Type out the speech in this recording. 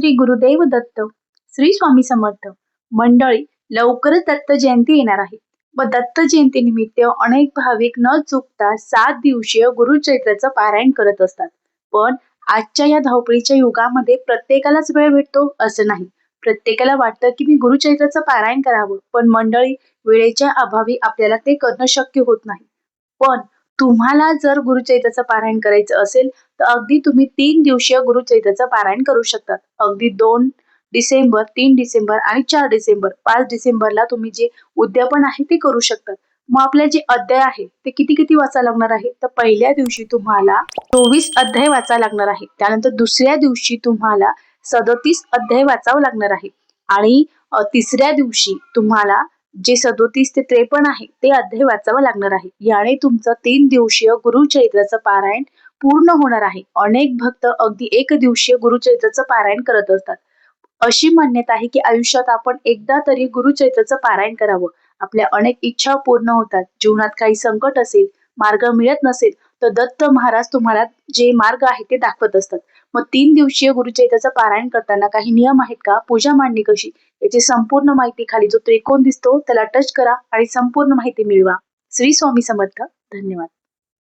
श्री गुरुदेव दत्त श्री स्वामी समर्थ. मंडळी लवकरच दत्त जयंती येणार आहे. व दत्त जयंती निमित्त अनेक भाविक न चुकता सात दिवसीय गुरुचैत्राचं पारायण करत असतात. पण आजच्या या धावपळीच्या युगामध्ये प्रत्येकालाच वेळ भेटतो असं नाही. प्रत्येकाला वाटतं की मी गुरुचैत्राचं पारायण करावं. पण मंडळी वेळेच्या अभावी आपल्याला ते करणं शक्य होत नाही. पण तुम्हाला जर गुरुचैत्याचं पारायण करायचं असेल तर अगदी तुम्ही तीन दिवसीय गुरुचैत्याचं पारायण करू शकतात अगदी दोन डिसेंबर तीन डिसेंबर आणि चार डिसेंबर पाच डिसेंबरला तुम्ही जे उद्यापन आहे ते करू शकतात मग आपले जे अध्याय आहे ते किती किती वाचा लागणार आहे? तर पहिल्या दिवशी तुम्हाला चोवीस अध्याय वाचा लागणार आहे. त्यानंतर दुसऱ्या दिवशी तुम्हाला सदतीस अध्याय वाचावं लागणार आहे. आणि तिसऱ्या दिवशी तुम्हाला जे सदोतीस ते त्रेपन्न आहे ते अध्याय वाचावं लागणार आहे. याने तुमचं तीन दिवसीय गुरुचरित्राचं पारायण पूर्ण होणार आहे. अनेक भक्त अगदी एक दिवसीय गुरुचरित्राचं पारायण करत असतात. अशी मान्यता आहे की आयुष्यात आपण एकदा तरी गुरुचरित्राचं पारायण करावं. आपल्या अनेक इच्छा पूर्ण होतात. जीवनात काही संकट असेल मार्ग मिळत नसेल तर दत्त महाराज तुम्हाला जे मार्ग आहे ते दाखवत असतात. मग तीन दिवसीय गुरुचैत्राचं पारायण करताना काही नियम आहेत का? पूजा मांडणी कशी? याची संपूर्ण माहिती खाली जो त्रिकोण दिसतो त्याला टच करा आणि संपूर्ण माहिती मिळवा. श्री स्वामी समर्थ. धन्यवाद.